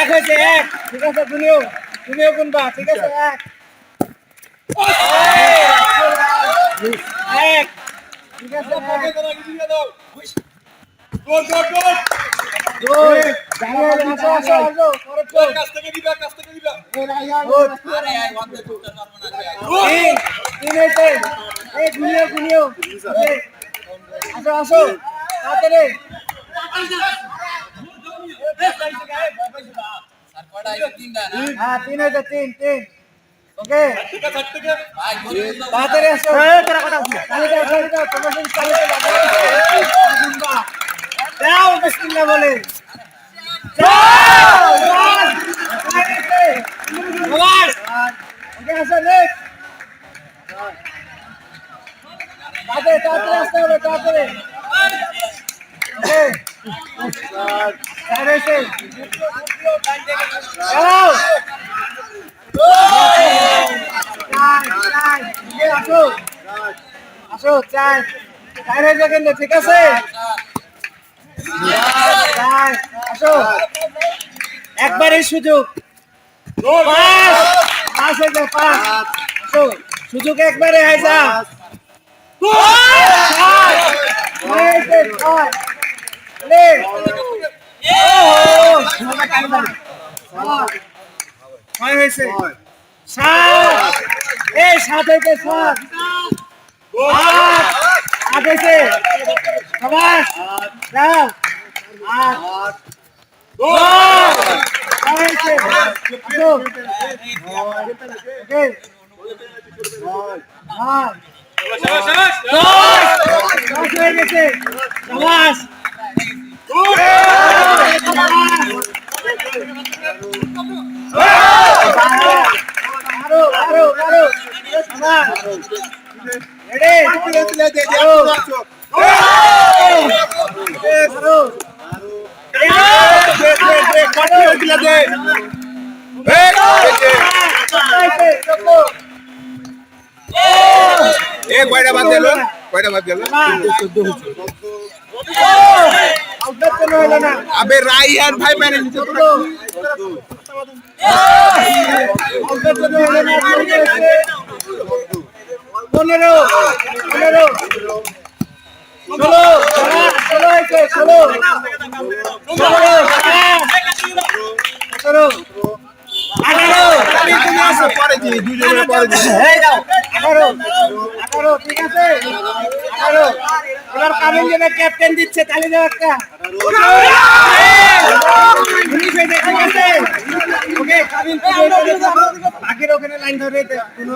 এক এক। ঠিক আছে তুমিও তুমিও গুনবা ঠিক আছে এক। এক। ঠিক আছে এক। দুই। জানুয়ারি আসো আসো আসো পরের চোখ এই রাইহান গুড তিন। তিন হয়েছে। এই গুনিও গুনিও। এই, আসো আসো তাড়াতাড়ি। আসো চালিয়ে যাও চালিয়ে যাও প্রমোশন চালিয়ে যাও তাড়াতাড়ি আসো। যাও বিসমিল্লাহ বলে যাও বাস! বাস! ওকে আসো নেক্সট তাড়াতাড়ি তাড়াতাড়ি আসতে হবে তাড়াতাড়ি ওকে চার হয়েছে যাও চার চার ওকে আসো আসো চার চার হয়েছে কিন্তু ঠিক আছে আসো একবারই সুযোগ সুযোগ একবারে ছয় হয়েছে ছয় হয়েছে সাত এই সাত হয়েছে সাত আট হয়েছে সবাস যাও আট হয়েছে দশ হয়ে গেছে সবাস কয়টা বাদ গেল কয়টা বাদ গেল আবে রাইহান ভাই মানে নিচে তো পনেরো পনেরো। ষোলো ষোলো হয়েছে ষোলো ষোলো। সতেরো আঠারো তুমি আসো পরে দি দুজনে পরে দি আঠারো আঠারো ঠিক আছে? আঠারো। এবার কামিল যেটা ক্যাপ্টেন দিচ্ছে তালি দাও একটা। বাকির ওখানে লাইন ধরে কোনো।